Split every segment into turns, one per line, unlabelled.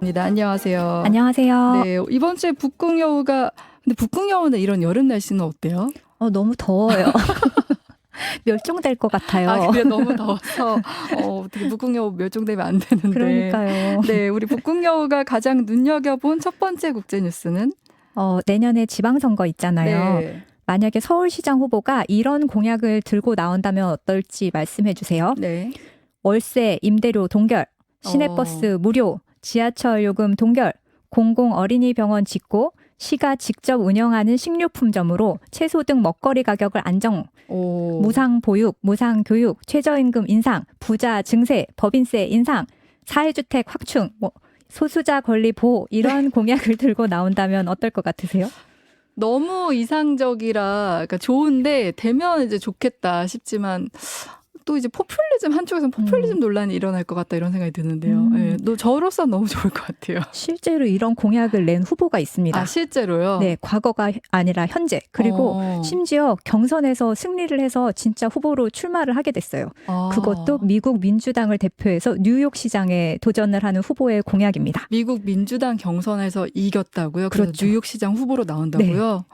입니다. 안녕하세요.
안녕하세요.
네, 이번 주에 북극 여우가 근데 북극 여우는 이런 여름 날씨는 어때요?
어, 너무 더워요. 멸종될 것 같아요.
아, 그래 너무 더워서 어, 어떻게 북극여우 멸종되면 안 되는데.
그러니까요.
네, 우리 북극여우가 가장 눈여겨본 첫 번째 국제 뉴스는
어, 내년에 지방선거 있잖아요.
네.
만약에 서울시장 후보가 이런 공약을 들고 나온다면 어떨지 말씀해 주세요.
네.
월세, 임대료 동결, 시내버스
어.
무료, 지하철 요금 동결, 공공 어린이 병원 짓고 시가 직접 운영하는 식료품점으로 채소 등 먹거리 가격을 안정,
오.
무상 보육, 무상 교육, 최저임금 인상, 부자 증세, 법인세 인상, 사회주택 확충, 뭐 소수자 권리 보호 이런 공약을 들고 나온다면 어떨 것 같으세요?
너무 이상적이라 그러니까 좋은데 되면 이제 좋겠다 싶지만 또 이제 포퓰리즘 한쪽에서는 포퓰리즘 논란이 일어날 것 같다 이런 생각이 드는데요.
음.
네, 너 저로서 너무 좋을 것 같아요.
실제로 이런 공약을 낸 후보가 있습니다.
아 실제로요?
네, 과거가 아니라 현재. 그리고
어.
심지어 경선에서 승리를 해서 진짜 후보로 출마를 하게 됐어요.
아.
그것도 미국 민주당을 대표해서 뉴욕 시장에 도전을 하는 후보의 공약입니다.
미국 민주당 경선에서 이겼다고요? 그래서
그렇죠.
뉴욕 시장 후보로 나온다고요?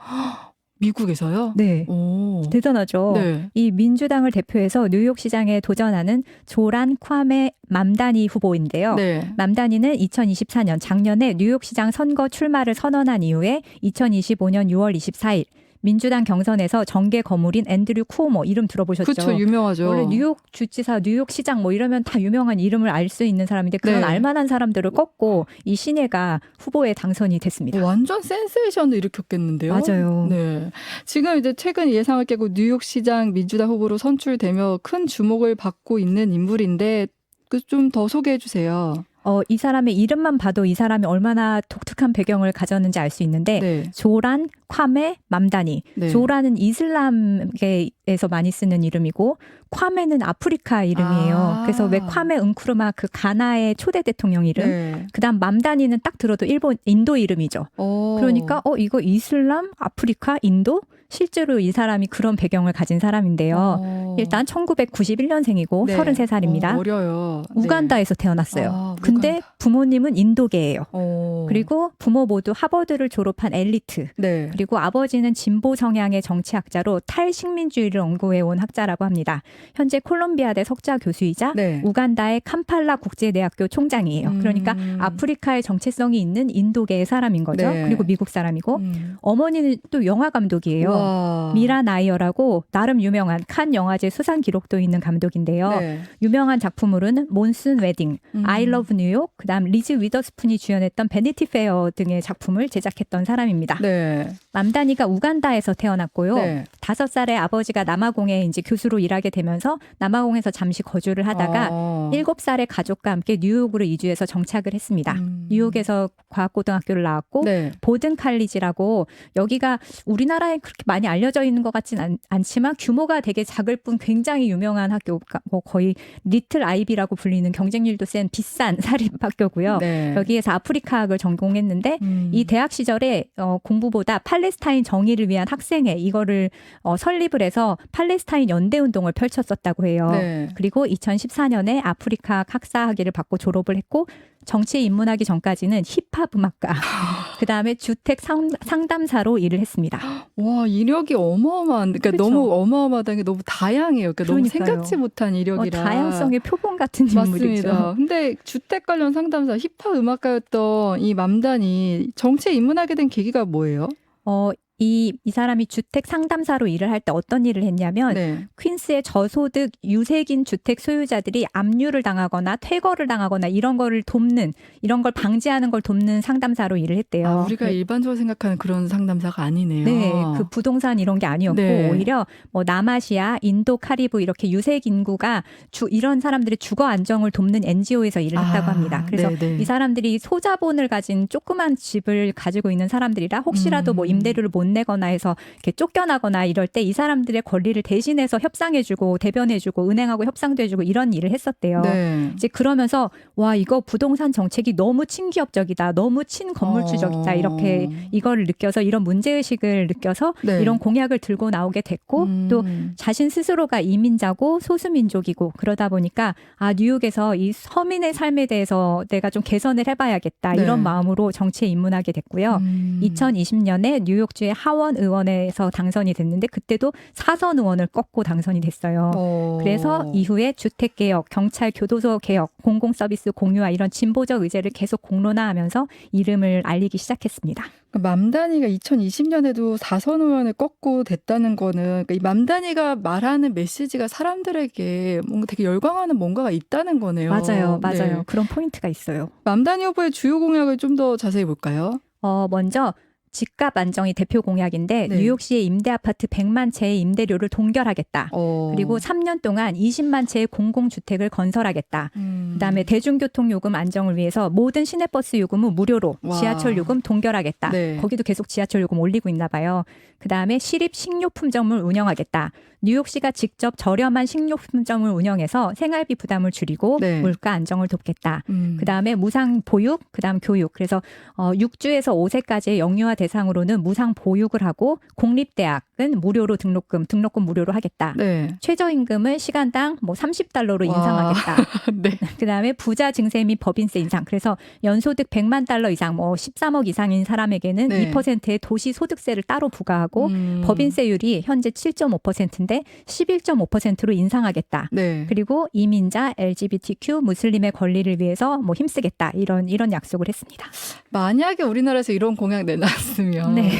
미국에서요?
네.
오.
대단하죠.
네.
이 민주당을 대표해서 뉴욕 시장에 도전하는 조란 콰메 맘다니 후보인데요.
네.
맘다니는 2024년 작년에 뉴욕 시장 선거 출마를 선언한 이후에 2025년 6월 24일 민주당 경선에서 정계 거물인 앤드류 쿠오모 이름 들어보셨죠?
그렇죠. 유명하죠.
원래 뉴욕 주지사, 뉴욕 시장 뭐 이러면 다 유명한 이름을 알 수 있는 사람인데 그런
네.
알만한 사람들을 꺾고 이 시내가 후보에 당선이 됐습니다.
완전 센세이션을 일으켰겠는데요.
맞아요.
네. 지금 이제 최근 예상을 깨고 뉴욕 시장 민주당 후보로 선출되며 큰 주목을 받고 있는 인물인데 그 좀 더 소개해 주세요.
어, 이 사람의 이름만 봐도 이 사람이 얼마나 독특한 배경을 가졌는지 알 수 있는데
네.
조란 콰메 맘다니.
네.
조라는 이슬람계에서 많이 쓰는 이름이고 콰메는 아프리카 이름이에요.
아.
그래서 왜 콰메 은쿠르마 그 가나의 초대 대통령 이름.
네.
그다음 맘다니는 딱 들어도 일본 인도 이름이죠.
어.
그러니까 어 이거 이슬람, 아프리카, 인도 실제로 이 사람이 그런 배경을 가진 사람인데요.
어.
일단 1991년생이고
네.
33살입니다.
어, 어려요. 네.
우간다에서 태어났어요.
아,
근데
우간다.
부모님은 인도계예요.
어.
그리고 부모 모두 하버드를 졸업한 엘리트.
네.
그리고 아버지는 진보 성향의 정치학자로 탈식민주의를 연구해 온 학자라고 합니다. 현재 콜롬비아대 석좌 교수이자
네.
우간다의 캄팔라 국제대학교 총장이에요.
음.
그러니까 아프리카의 정체성이 있는 인도계의 사람인 거죠.
네.
그리고 미국 사람이고
음.
어머니는 또 영화 감독이에요.
와.
미라 나이어라고 나름 유명한 칸 영화제 수상 기록도 있는 감독인데요.
네.
유명한 작품으로는 몬슨 웨딩,
음.
아이 러브 뉴욕, 그다음 리즈 위더스푼이 주연했던 베니티 페어 등의 작품을 제작했던 사람입니다.
네.
맘다니가 우간다에서 태어났고요.
네.
다섯 살에 아버지가 남아공에 이제 교수로 일하게 되면서 남아공에서 잠시 거주를 하다가
어.
일곱 살에 가족과 함께 뉴욕으로 이주해서 정착을 했습니다.
음.
뉴욕에서 과학고등학교를 나왔고
네.
보든 칼리지라고 여기가 우리나라에 그렇게 많이 알려져 있는 것 같진 않, 않지만 규모가 되게 작을 뿐 굉장히 유명한 학교, 그러니까 뭐 거의 리틀 아이비라고 불리는 경쟁률도 센 비싼 사립 학교고요.
네.
여기에서 아프리카학을 전공했는데
음.
이 대학 시절에 어, 공부보다 팔레스타인 정의를 위한 학생회 이거를 어, 설립을 해서 팔레스타인 연대 운동을 펼쳤었다고 해요.
네.
그리고 2014년에 아프리카 학사 학위를 받고 졸업을 했고 정치에 입문하기 전까지는 힙합 음악가, 그 다음에 주택 상, 상담사로 일을 했습니다.
와 이력이 어마어마한 그러니까
그쵸?
너무 어마어마하다는 게 너무 다양해요. 그러니까 너무
그러니까요.
생각지 못한
어,
이력이라
다양성의 표본 같은 인물이죠.
맞습니다. 근데 주택 관련 상담사 힙합 음악가였던 이 맘단이 정치에 입문하게 된 계기가 뭐예요?
어, 이, 이 사람이 주택 상담사로 일을 할 때 어떤 일을 했냐면
네.
퀸스의 저소득 유색인 주택 소유자들이 압류를 당하거나 퇴거를 당하거나 이런 거를 돕는 이런 걸 방지하는 걸 돕는 상담사로 일을 했대요.
아, 우리가 일반적으로 생각하는 그런 상담사가 아니네요.
네, 그 부동산 이런 게 아니었고
네.
오히려 뭐 남아시아, 인도, 카리브 이렇게 유색 인구가 주 이런 사람들의 주거 안정을 돕는 NGO에서 일을 했다고
아,
합니다. 그래서
네네.
이 사람들이 소자본을 가진 조그만 집을 가지고 있는 사람들이라 혹시라도 뭐
음.
임대료를 못못 내거나 해서 이렇게 쫓겨나거나 이럴 때 이 사람들의 권리를 대신해서 협상해주고 대변해주고 은행하고 협상도 해주고 이런 일을 했었대요.
네.
이제 그러면서 와 이거 부동산 정책이 너무 친기업적이다, 너무 친건물주적이다
어.
이렇게 이거를 느껴서 이런 문제 의식을 느껴서
네.
이런 공약을 들고 나오게 됐고
음.
또 자신 스스로가 이민자고 소수민족이고 그러다 보니까 아 뉴욕에서 이 서민의 삶에 대해서 내가 좀 개선을 해봐야겠다
네.
이런 마음으로 정치에 입문하게 됐고요.
음.
2020년에 뉴욕주의 하원 의원에서 당선이 됐는데 그때도 사선 의원을 꺾고 당선이 됐어요.
어.
그래서 이후에 주택 개혁, 경찰 교도소 개혁, 공공 서비스 공유화 이런 진보적 의제를 계속 공론화하면서 이름을 알리기 시작했습니다.
그러니까 맘다니가 2020년에도 사선 의원을 꺾고 됐다는 거는 그러니까 이 맘다니가 말하는 메시지가 사람들에게 뭔가 되게 열광하는 뭔가가 있다는 거네요.
맞아요, 맞아요.
네.
그런 포인트가 있어요.
맘다니 후보의 주요 공약을 좀 더 자세히 볼까요?
어, 먼저 집값 안정이 대표 공약인데
네.
뉴욕시의 임대 아파트 100만 채의 임대료를 동결하겠다.
어.
그리고 3년 동안 20만 채의 공공주택을 건설하겠다.
음.
그다음에 대중교통 요금 안정을 위해서 모든 시내버스 요금은 무료로
와.
지하철 요금 동결하겠다.
네.
거기도 계속 지하철 요금 올리고 있나 봐요. 그다음에 시립 식료품점을 운영하겠다. 뉴욕시가 직접 저렴한 식료품점을 운영해서 생활비 부담을 줄이고
네.
물가 안정을 돕겠다.
음.
그다음에 무상 보육, 그다음 교육. 그래서 어 6주에서 5세까지의 영유아 대상으로는 무상 보육을 하고 공립대학은 무료로 등록금, 등록금 무료로 하겠다.
네.
최저임금을 시간당 뭐 30달러로
와.
인상하겠다.
네.
그다음에 부자 증세 및 법인세 인상. 그래서 연소득 100만 달러 이상, 뭐 13억 이상인 사람에게는
네.
2%의 도시 소득세를 따로 부과하고
음.
법인세율이 현재 7.5%인데 11.5%로 인상하겠다.
네.
그리고 이민자, LGBTQ, 무슬림의 권리를 위해서 뭐 힘쓰겠다. 이런 이런 약속을 했습니다.
만약에 우리나라에서 이런 공약 내놨으면
네.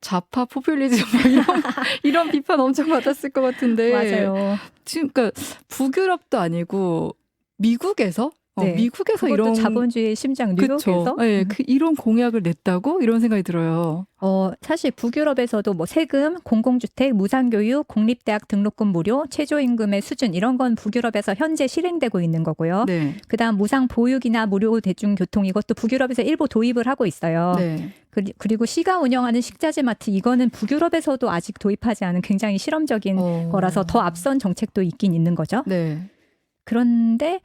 좌파 포퓰리즘 뭐 이런 이런 비판 엄청 받았을 것 같은데
맞아요.
지금 그러니까 북유럽도 아니고 미국에서 어,
네.
미국에서 이런
자본주의의 심장 뉴욕에서.
네, 그 이런 공약을 냈다고 이런 생각이 들어요.
어, 사실 북유럽에서도 뭐 세금, 공공주택, 무상교육, 공립대학 등록금 무료, 최저임금의 수준 이런 건 북유럽에서 현재 실행되고 있는 거고요.
네.
그다음 무상 보육이나 무료 대중교통 이것도 북유럽에서 일부 도입을 하고 있어요.
네.
그리- 그리고 시가 운영하는 식자재 마트 이거는 북유럽에서도 아직 도입하지 않은 굉장히 실험적인
어.
거라서 더 앞선 정책도 있긴 있는 거죠.
네.
그런데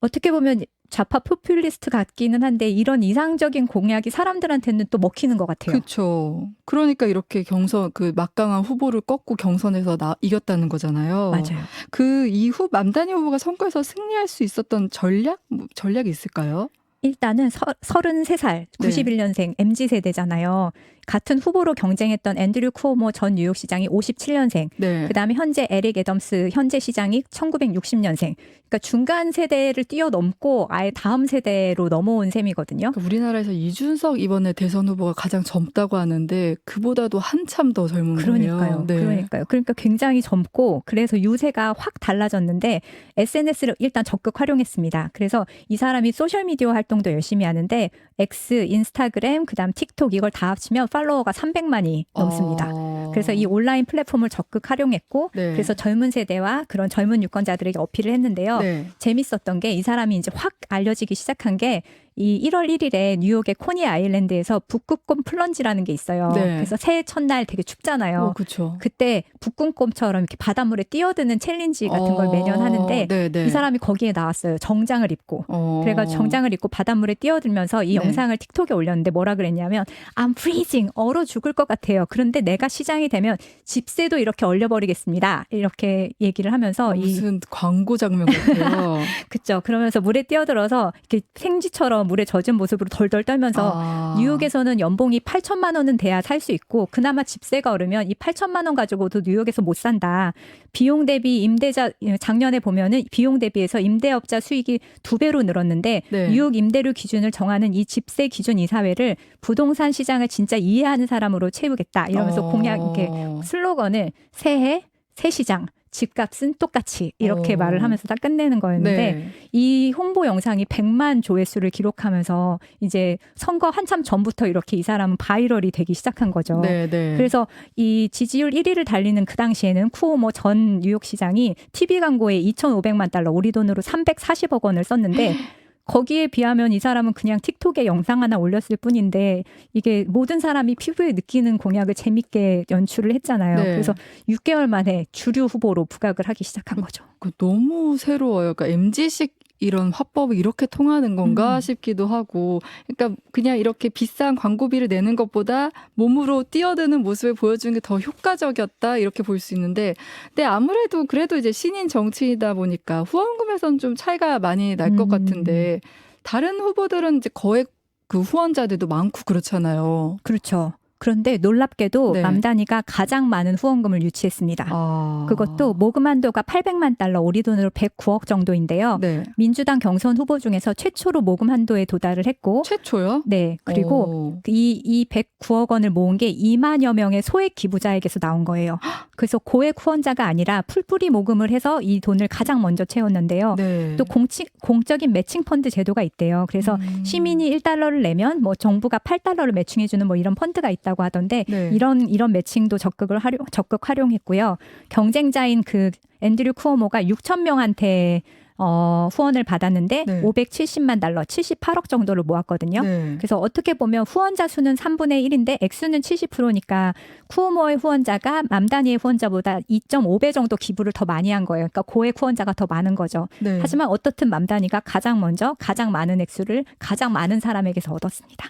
어떻게 보면 좌파 포퓰리스트 같기는 한데 이런 이상적인 공약이 사람들한테는 또 먹히는 것 같아요.
그렇죠. 그러니까 이렇게 경선 그 막강한 후보를 꺾고 경선에서 나 이겼다는 거잖아요.
맞아요.
그 이후 맘다니 후보가 선거에서 승리할 수 있었던 전략 뭐 전략이 있을까요?
일단은 서, 33살,
네.
91년생 MZ 세대잖아요. 같은 후보로 경쟁했던 앤드류 쿠오모 전 뉴욕시장이 57년생.
네.
그다음에 현재 에릭 애덤스 현재 시장이 1960년생. 그러니까 중간 세대를 뛰어넘고 아예 다음 세대로 넘어온 셈이거든요.
그러니까 우리나라에서 이준석 이번에 대선 후보가 가장 젊다고 하는데 그보다도 한참 더 젊은
그러니까요.
거예요. 네.
그러니까요. 그러니까 굉장히 젊고 그래서 유세가 확 달라졌는데 SNS를 일단 적극 활용했습니다. 그래서 이 사람이 소셜 미디어 활동도 열심히 하는데 X, 인스타그램, 그다음 틱톡 이걸 다 합치면 팔로워가 300만이 넘습니다.
어.
그래서 이 온라인 플랫폼을 적극 활용했고
네.
그래서 젊은 세대와 그런 젊은 유권자들에게 어필을 했는데요.
네.
재밌었던 게 이 사람이 이제 확 알려지기 시작한 게이 1월 1일에 뉴욕의 코니 아일랜드에서 북극곰 플런지라는 게 있어요.
네.
그래서 새해 첫날 되게 춥잖아요.
어, 그렇죠.
그때 북극곰처럼 이렇게 바닷물에 뛰어드는 챌린지 같은 걸 매년 하는데
네, 네.
이 사람이 거기에 나왔어요. 정장을 입고.
어.
그래가지고 정장을 입고 바닷물에 뛰어들면서 이
네.
영상을 틱톡에 올렸는데 뭐라 그랬냐면 I'm freezing 얼어 죽을 것 같아요. 그런데 내가 시장이 되면 집세도 이렇게 얼려버리겠습니다. 이렇게 얘기를 하면서 이
무슨 광고 장면 같아요.
그죠. 그러면서 물에 뛰어들어서 이렇게 생쥐처럼 물에 젖은 모습으로 덜덜 떨면서
아.
뉴욕에서는 연봉이 8천만 원은 돼야 살 수 있고 그나마 집세가 오르면 이 8천만 원 가지고도 뉴욕에서 못 산다. 비용 대비 임대자 작년에 보면은 비용 대비해서 임대업자 수익이 두 배로 늘었는데
네.
뉴욕 임대료 기준을 정하는 이 집세 기준 이사회를 부동산 시장을 진짜 이해하는 사람으로 채우겠다. 이러면서
어.
공약 이렇게 슬로건을 새해 새 시장 집값은 똑같이 이렇게
어.
말을 하면서 딱 끝내는 거였는데
네.
이 홍보 영상이 100만 조회수를 기록하면서 이제 선거 한참 전부터 이렇게 이 사람은 바이럴이 되기 시작한 거죠.
네, 네.
그래서 이 지지율 1위를 달리는 그 당시에는 쿠오모 전 뉴욕시장이 TV 광고에 2,500만 달러, 우리 돈으로 340억 원을 썼는데 거기에 비하면 이 사람은 그냥 틱톡에 영상 하나 올렸을 뿐인데 이게 모든 사람이 피부에 느끼는 공약을 재밌게 연출을 했잖아요.
네.
그래서 6개월 만에 주류 후보로 부각을 하기 시작한 거죠.
그 너무 새로워요. 그러니까 MG식 이런 화법이 이렇게 통하는 건가
음.
싶기도 하고, 그러니까 그냥 이렇게 비싼 광고비를 내는 것보다 몸으로 뛰어드는 모습을 보여주는 게 더 효과적이었다 이렇게 볼 수 있는데, 근데 아무래도 그래도 이제 신인 정치이다 보니까 후원금에선 좀 차이가 많이 날것
음.
같은데 다른 후보들은 이제 거액 그 후원자들도 많고 그렇잖아요.
그렇죠. 그런데 놀랍게도
네.
맘다니가 가장 많은 후원금을 유치했습니다.
아.
그것도 모금 한도가 800만 달러, 우리 돈으로 109억 정도인데요.
네.
민주당 경선 후보 중에서 최초로 모금 한도에 도달을 했고,
최초요?
네 그리고
오.
이, 이 109억 원을 모은 게 2만여 명의 소액 기부자에게서 나온 거예요. 그래서 고액 후원자가 아니라 풀뿌리 모금을 해서 이 돈을 가장 먼저 채웠는데요.
네.
또 공치, 공적인 매칭 펀드 제도가 있대요. 그래서
음.
시민이 1달러를 내면 뭐 정부가 8달러를 매칭해 주는 뭐 이런 펀드가 있다 고 하던데
네.
이런 이런 매칭도 적극을 활용 적극 활용했고요. 경쟁자인 그 앤드류 쿠오모가 6천 명한테 어, 후원을 받았는데
네.
570만 달러, 78억 정도를 모았거든요.
네.
그래서 어떻게 보면 후원자 수는 3분의 1인데 액수는 70%니까 쿠오모의 후원자가 맘다니의 후원자보다 2.5배 정도 기부를 더 많이 한 거예요. 그러니까 고액 후원자가 더 많은 거죠.
네.
하지만 어떻든 맘다니가 가장 먼저 가장 많은 액수를 가장 많은 사람에게서 얻었습니다.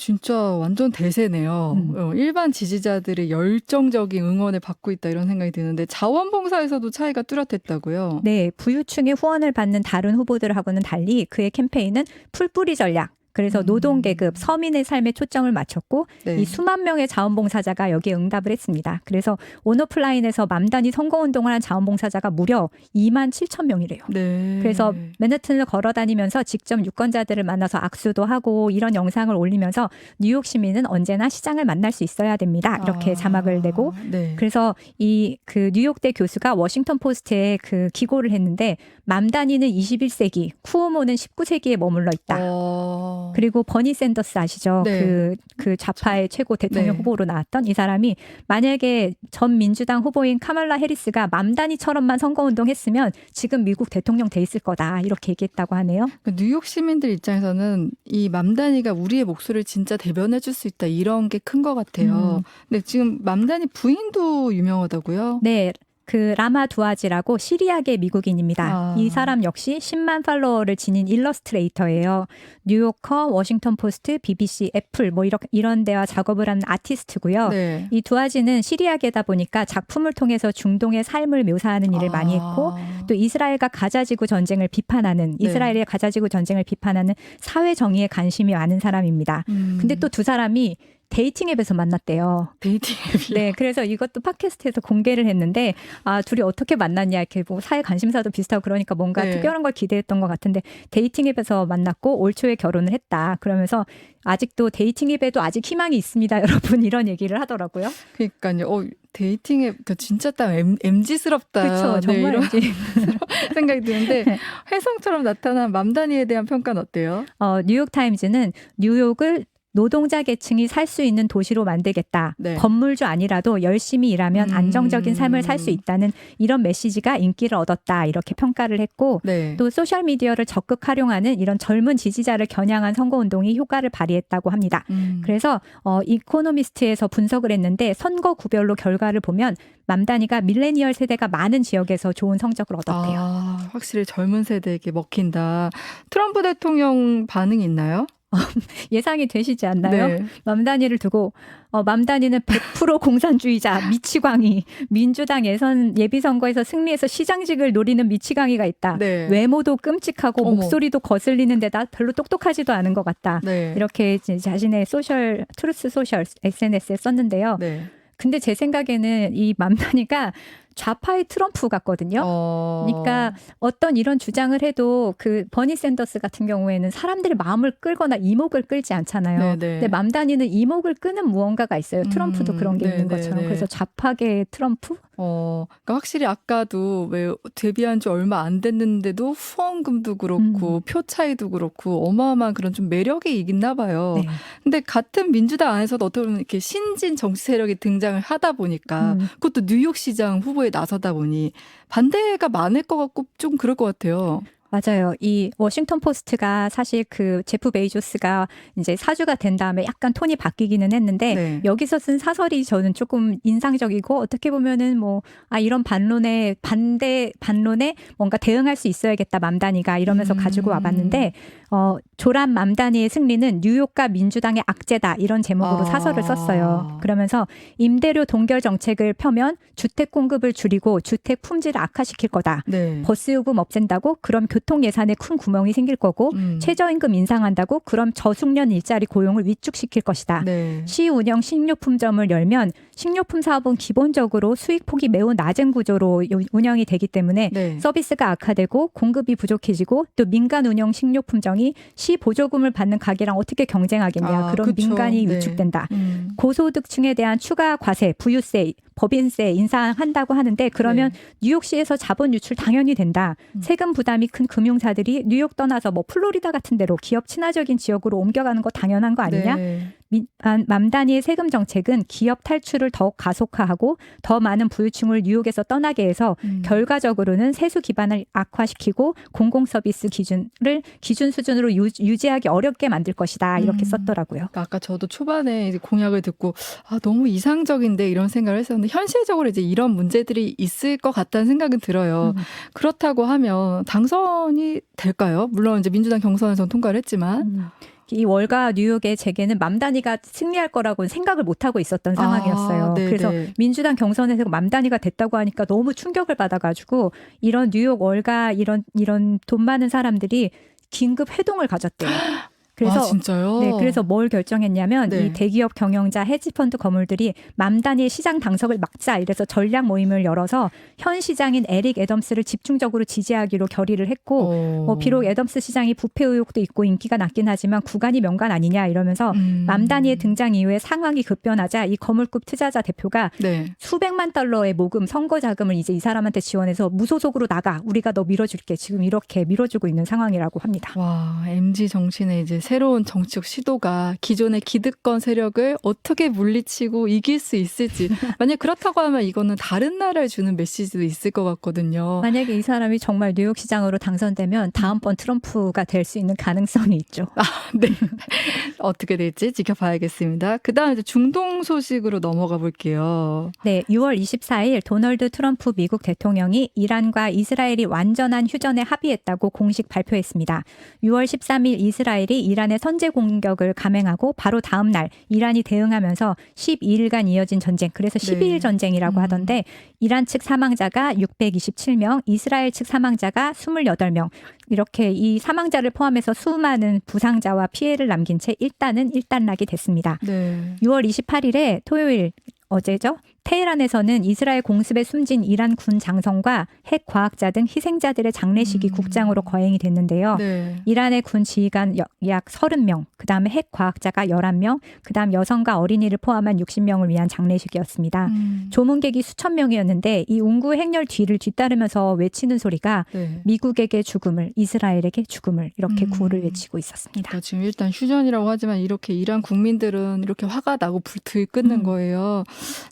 진짜 완전 대세네요.
음.
어, 일반 지지자들이 열정적인 응원을 받고 있다 이런 생각이 드는데 자원봉사에서도 차이가 뚜렷했다고요.
네, 부유층의 후원을 받는 다른 후보들하고는 달리 그의 캠페인은 풀뿌리 전략. 그래서
음.
노동 계급, 서민의 삶에 초점을 맞췄고
네.
이 수만 명의 자원봉사자가 여기에 응답을 했습니다. 그래서 온오프라인에서 맘단이 선거 운동을 한 자원봉사자가 무려 2만 7천 명이래요.
네.
그래서 맨해튼을 걸어 다니면서 직접 유권자들을 만나서 악수도 하고 이런 영상을 올리면서 뉴욕 시민은 언제나 시장을 만날 수 있어야 됩니다. 이렇게
아,
자막을 내고
네.
그래서 이 그 뉴욕대 교수가 워싱턴 포스트에 그 기고를 했는데 맘다니는 21세기, 쿠오모는 19세기에 머물러 있다.
어...
그리고 버니 샌더스 아시죠?
네.
그, 그 좌파의 최고 대통령
네.
후보로 나왔던 이 사람이 만약에 전 민주당 후보인 카말라 해리스가 맘다니처럼만 선거운동 했으면 지금 미국 대통령 돼 있을 거다. 이렇게 얘기했다고 하네요.
그 뉴욕 시민들 입장에서는 이 맘다니가 우리의 목소리를 진짜 대변해 줄 수 있다 이런 게 큰 것 같아요.
음.
근데 지금 맘다니 부인도 유명하다고요?
네. 그 라마 두아지라고 시리아계 미국인입니다.
아.
이 사람 역시 10만 팔로워를 지닌 일러스트레이터예요. 뉴요커, 워싱턴 포스트, BBC, 애플 뭐 이런 이런 데와 작업을 하는 아티스트고요.
네.
이 두아지는 시리아계다 보니까 작품을 통해서 중동의 삶을 묘사하는 일을 많이 했고
아.
또 이스라엘과 가자지구 전쟁을 비판하는
네.
이스라엘의 가자지구 전쟁을 비판하는 사회 정의에 관심이 많은 사람입니다.
음.
근데 또 두 사람이 데이팅 앱에서 만났대요.
데이팅 앱이
네, 그래서 이것도 팟캐스트에서 공개를 했는데 아 둘이 어떻게 만났냐 이렇게 뭐 사회 관심사도 비슷하고 그러니까 뭔가
네.
특별한 걸 기대했던 것 같은데 데이팅 앱에서 만났고 올 초에 결혼을 했다. 그러면서 아직도 데이팅 앱에도 아직 희망이 있습니다, 여러분 이런 얘기를 하더라고요.
그러니까요. 어, 데이팅 앱그 진짜 딱 M, MG스럽다.
그렇죠, 정말
이런
이제
생각이 드는데 혜성처럼 나타난 맘다니에 대한 평가는 어때요?
어, 뉴욕 타임즈는 뉴욕을 노동자 계층이 살 수 있는 도시로 만들겠다.
네.
건물주 아니라도 열심히 일하면
음.
안정적인 삶을 살 수 있다는 이런 메시지가 인기를 얻었다. 이렇게 평가를 했고
네.
또 소셜 미디어를 적극 활용하는 이런 젊은 지지자를 겨냥한 선거 운동이 효과를 발휘했다고 합니다.
음.
그래서 어 이코노미스트에서 분석을 했는데 선거 구별로 결과를 보면 맘다니가 밀레니얼 세대가 많은 지역에서 좋은 성적을 얻었대요.
아, 확실히 젊은 세대에게 먹힌다. 트럼프 대통령 반응이 있나요?
예상이 되시지 않나요?
네.
맘다니를 두고 어, 맘다니는 100% 공산주의자 미치광이 민주당 예선 예비 선거에서 승리해서 시장직을 노리는 미치광이가 있다.
네.
외모도 끔찍하고
어머.
목소리도 거슬리는 데다 별로 똑똑하지도 않은 것 같다.
네.
이렇게 자신의 소셜 트루스 소셜 SNS에 썼는데요.
네.
근데 제 생각에는 이 맘다니가 좌파의 트럼프 같거든요.
어.
그러니까 어떤 이런 주장을 해도 그 버니 샌더스 같은 경우에는 사람들의 마음을 끌거나 이목을 끌지 않잖아요.
네네.
근데 맘다니는 이목을 끄는 무언가가 있어요. 트럼프도
음,
그런 게 있는
네네네.
것처럼. 그래서 좌파계 트럼프?
어, 그러니까 확실히 아까도 왜 데뷔한 지 얼마 안 됐는데도 후원금도 그렇고
음.
표 차이도 그렇고 어마어마한 그런 좀 매력이 있나 봐요.
네.
근데 같은 민주당 안에서도 어떻게 보면 이렇게 신진 정치 세력이 등장을 하다 보니까
음.
그것도 뉴욕시장 후보 에 나서다 보니 반대가 많을 것 같고 좀 그럴 것 같아요.
맞아요. 이 워싱턴 포스트가 사실 그 제프 베이조스가 이제 사주가 된 다음에 약간 톤이 바뀌기는 했는데
네.
여기서 쓴 사설이 저는 조금 인상적이고 어떻게 보면은 뭐 아 이런 반론에 반대 반론에 뭔가 대응할 수 있어야겠다 맘다니가 이러면서
음.
가지고 와봤는데 어 조란 맘다니의 승리는 뉴욕과 민주당의 악재다 이런 제목으로
아.
사설을 썼어요. 그러면서 임대료 동결 정책을 펴면 주택 공급을 줄이고 주택 품질을 악화시킬 거다.
네.
버스 요금 없앤다고 그럼 교통 예산에 큰 구멍이 생길 거고
음.
최저임금 인상한다고 그럼 저숙련 일자리 고용을 위축시킬 것이다.
네.
시 운영 식료품점을 열면 식료품 사업은 기본적으로 수익 폭이 매우 낮은 구조로 요- 운영이 되기 때문에
네.
서비스가 악화되고 공급이 부족해지고 또 민간 운영 식료품점이 시 보조금을 받는 가게랑 어떻게 경쟁하겠냐.
아,
그런
그쵸.
민간이
네.
위축된다.
음.
고소득층에 대한 추가 과세, 부유세, 법인세 인상한다고 하는데 그러면
네.
뉴욕시에서 자본 유출 당연히 된다.
음.
세금 부담이 큰 금융사들이 뉴욕 떠나서 뭐 플로리다 같은 데로 기업 친화적인 지역으로 옮겨가는 거 당연한 거 아니냐?
네.
맘- 맘다니의 세금 정책은 기업 탈출을 더욱 가속화하고 더 많은 부유층을 뉴욕에서 떠나게 해서
음.
결과적으로는 세수 기반을 악화시키고 공공 서비스 기준을 기준 수준으로 유, 유지하기 어렵게 만들 것이다 이렇게
음.
썼더라고요.
아까 저도 초반에 이제 공약을 듣고 아 너무 이상적인데 이런 생각을 했었는데 현실적으로 이제 이런 문제들이 있을 것 같다는 생각은 들어요.
음.
그렇다고 하면 당선이 될까요? 물론 이제 민주당 경선에서 통과를 했지만
음. 이 월가 뉴욕의 재계는 맘다니가 승리할 거라고 생각을 못 하고 있었던 상황이었어요.
아.
그래서 민주당 경선에서 맘다니가 됐다고 하니까 너무 충격을 받아가지고 이런 뉴욕 월가 이런 이런 돈 많은 사람들이 긴급 회동을 가졌대요. 그래서
아, 진짜요?
네, 그래서 뭘 결정했냐면
네.
이 대기업 경영자 헤지펀드 거물들이 맘다니의 시장 당석을 막자 이래서 전략 모임을 열어서 현 시장인 에릭 애덤스를 집중적으로 지지하기로 결의를 했고
어.
뭐 비록 애덤스 시장이 부패 의혹도 있고 인기가 낮긴 하지만 구간이 명간 아니냐 이러면서
음.
맘다니의 등장 이후에 상황이 급변하자 이 거물급 투자자 대표가
네.
수백만 달러의 모금 선거 자금을 이제 이 사람한테 지원해서 무소속으로 나가 우리가 너 밀어줄게 지금 이렇게 밀어주고 있는 상황이라고 합니다.
와, MG 정신의 이제 새로운 정치적 시도가 기존의 기득권 세력을 어떻게 물리치고 이길 수 있을지. 만약 그렇다고 하면 이거는 다른 나라에 주는 메시지도 있을 것 같거든요.
만약에 이 사람이 정말 뉴욕 시장으로 당선되면 다음번 트럼프가 될 수 있는 가능성이 있죠.
네. 어떻게 될지 지켜봐야겠습니다. 그 다음 이제 중동 소식으로 넘어가 볼게요.
네, 6월 24일 도널드 트럼프 미국 대통령이 이란과 이스라엘이 완전한 휴전에 합의했다고 공식 발표했습니다. 6월 13일 이스라엘이 이란 의 선제 공격을 감행하고 바로 다음 날 이란이 대응하면서 12일간 이어진 전쟁, 그래서 12일
네.
전쟁이라고
음.
하던데 이란 측 사망자가 627명, 이스라엘 측 사망자가 28명. 이렇게 이 사망자를 포함해서 수많은 부상자와 피해를 남긴 채 일단은 일단락이 됐습니다.
네.
6월 28일에 토요일 어제죠. 테헤란에서는 이스라엘 공습에 숨진 이란 군 장성과 핵 과학자 등 희생자들의 장례식이
음.
국장으로 거행이 됐는데요.
네.
이란의 군 지휘관 여- 약 30명, 그다음에 핵 과학자가 11명, 그다음 여성과 어린이를 포함한 60명을 위한 장례식이었습니다.
음.
조문객이 수천 명이었는데 이 운구 행렬 뒤를 뒤따르면서 외치는 소리가
네.
미국에게 죽음을, 이스라엘에게 죽음을 이렇게
음.
구호를 외치고 있었습니다.
그러니까 지금 일단 휴전이라고 하지만 이렇게 이란 국민들은 이렇게 화가 나고 불 들끓는
음.
거예요.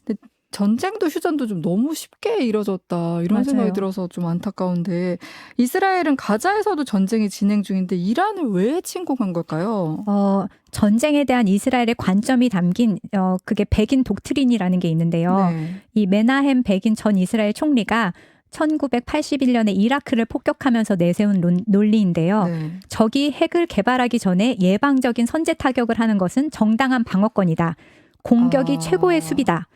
근데 전쟁도 휴전도 좀 너무 쉽게 이뤄졌다 이런
맞아요.
생각이 들어서 좀 안타까운데 이스라엘은 가자에서도 전쟁이 진행 중인데 이란을 왜 침공한 걸까요?
어, 전쟁에 대한 이스라엘의 관점이 담긴 어, 그게 백인 독트린이라는 게 있는데요.
네.
이 메나헴 백인 전 이스라엘 총리가 1981년에 이라크를 폭격하면서 내세운 논, 논리인데요.
네.
적이 핵을 개발하기 전에 예방적인 선제 타격을 하는 것은 정당한 방어권이다. 공격이
아.
최고의 수비다.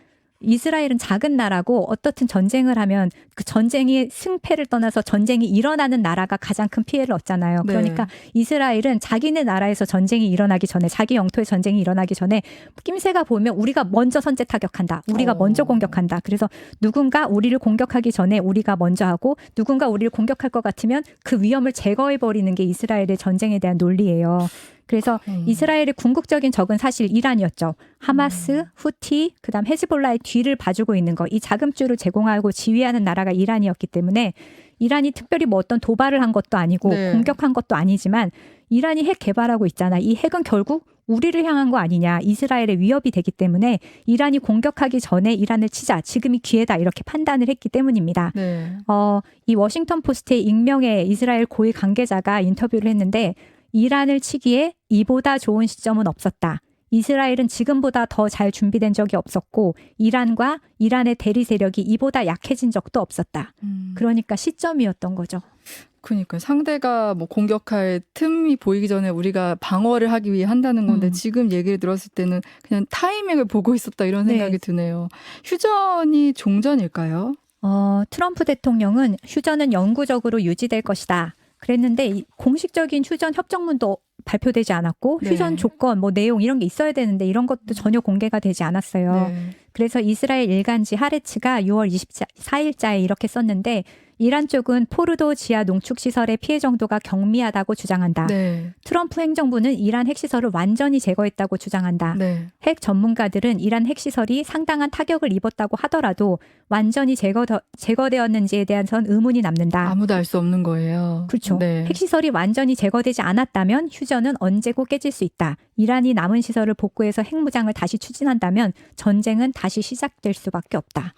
이스라엘은 작은 나라고 어떻든 전쟁을 하면 그 전쟁이 승패를 떠나서 전쟁이 일어나는 나라가 가장 큰 피해를 얻잖아요.
네.
그러니까 이스라엘은 자기네 나라에서 전쟁이 일어나기 전에 자기 영토에 전쟁이 일어나기 전에 낌새가 보면 우리가 먼저 선제 타격한다. 우리가
어.
먼저 공격한다. 그래서 누군가 우리를 공격하기 전에 우리가 먼저 하고 누군가 우리를 공격할 것 같으면 그 위험을 제거해 버리는 게 이스라엘의 전쟁에 대한 논리예요. 그래서
음.
이스라엘의 궁극적인 적은 사실 이란이었죠. 하마스, 후티, 그다음 헤즈볼라의 뒤를 봐주고 있는 거. 이 자금줄을 제공하고 지휘하는 나라가 이란이었기 때문에 이란이 특별히 뭐 어떤 도발을 한 것도 아니고
네.
공격한 것도 아니지만 이란이 핵 개발하고 있잖아. 이 핵은 결국 우리를 향한 거 아니냐. 이스라엘의 위협이 되기 때문에 이란이 공격하기 전에 이란을 치자. 지금이 기회다. 이렇게 판단을 했기 때문입니다.
네.
어, 이 워싱턴 포스트의 익명의 이스라엘 고위 관계자가 인터뷰를 했는데 이란을 치기에 이보다 좋은 시점은 없었다. 이스라엘은 지금보다 더 잘 준비된 적이 없었고 이란과 이란의 대리 세력이 이보다 약해진 적도 없었다.
음.
그러니까 시점이었던 거죠.
그러니까 상대가 뭐 공격할 틈이 보이기 전에 우리가 방어를 하기 위해 한다는 건데
음.
지금 얘기를 들었을 때는 그냥 타이밍을 보고 있었다 이런
네.
생각이 드네요. 휴전이 종전일까요?
어, 트럼프 대통령은 휴전은 영구적으로 유지될 것이다. 그랬는데 이 공식적인 휴전 협정문도 발표되지 않았고
네.
휴전 조건, 뭐 내용 이런 게 있어야 되는데 이런 것도 전혀 공개가 되지 않았어요.
네.
그래서 이스라엘 일간지 하레츠가 6월 24일자에 이렇게 썼는데 이란 쪽은 포르도 지하 농축 시설의 피해 정도가 경미하다고 주장한다.
네.
트럼프 행정부는 이란 핵시설을 완전히 제거했다고 주장한다.
네.
핵 전문가들은 이란 핵시설이 상당한 타격을 입었다고 하더라도 완전히 제거 제거되었는지에 대한 의문이 남는다.
아무도 알 수 없는 거예요.
그렇죠.
네.
핵시설이 완전히 제거되지 않았다면 휴전은 언제고 깨질 수 있다. 이란이 남은 시설을 복구해서 핵무장을 다시 추진한다면 전쟁은 다시 시작될 수밖에 없다.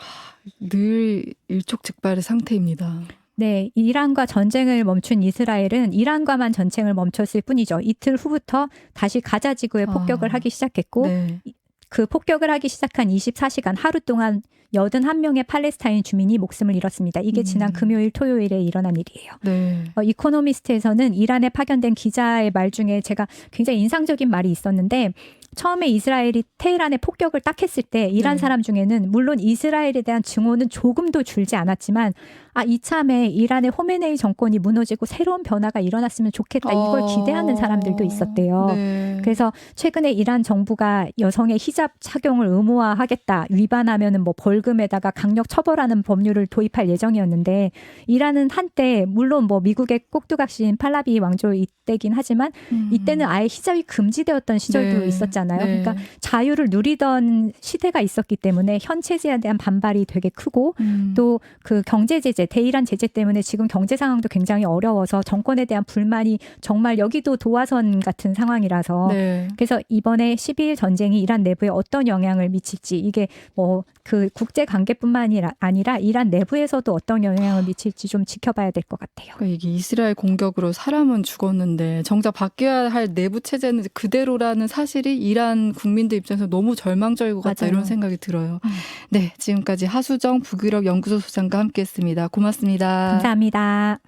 늘 일촉즉발의 상태입니다.
네, 이란과 전쟁을 멈춘 이스라엘은 이란과만 전쟁을 멈췄을 뿐이죠. 이틀 후부터 다시 가자 지구에
아.
폭격을 하기 시작했고
네.
그 폭격을 하기 시작한 24시간 하루 동안 81명의 팔레스타인 주민이 목숨을 잃었습니다. 이게
음.
지난 금요일 토요일에 일어난 일이에요.
네.
어, 이코노미스트에서는 이란에 파견된 기자의 말 중에 제가 굉장히 인상적인 말이 있었는데 처음에 이스라엘이 테헤란에 폭격을 딱 했을 때 이란
네.
사람 중에는 물론 이스라엘에 대한 증오는 조금도 줄지 않았지만 아 이참에 이란의 호메네이 정권이 무너지고 새로운 변화가 일어났으면 좋겠다 이걸
어.
기대하는 사람들도 있었대요.
네.
그래서 최근에 이란 정부가 여성의 히잡 착용을 의무화하겠다 위반하면은 뭐 벌금에다가 강력 처벌하는 법률을 도입할 예정이었는데 이란은 한때 물론 뭐 미국의 꼭두각시인 팔라비 왕조 이때긴 하지만
음.
이때는 아예 히잡이 금지되었던 시절도
네.
있었잖아요.
네.
그러니까 자유를 누리던 시대가 있었기 때문에 현 체제에 대한 반발이 되게 크고
음.
또그 경제 제재, 대이란 제재 때문에 지금 경제 상황도 굉장히 어려워서 정권에 대한 불만이 정말 여기도 도화선 같은 상황이라서
네.
그래서 이번에 12일 전쟁이 이란 내부에 어떤 영향을 미칠지 이게 뭐그 국제 관계뿐만이 아니라 이란 내부에서도 어떤 영향을 미칠지 좀 지켜봐야 될 것 같아요.
그러니까 이게 이스라엘 공격으로 사람은 죽었는데 정작 바뀌어야 할 내부 체제는 그대로라는 사실이 이란 국민들 입장에서 너무 절망적일 것 같다. 이런 생각이 들어요.
음.
네, 지금까지 하수정 북유럽 연구소 소장과 함께했습니다. 고맙습니다.
감사합니다.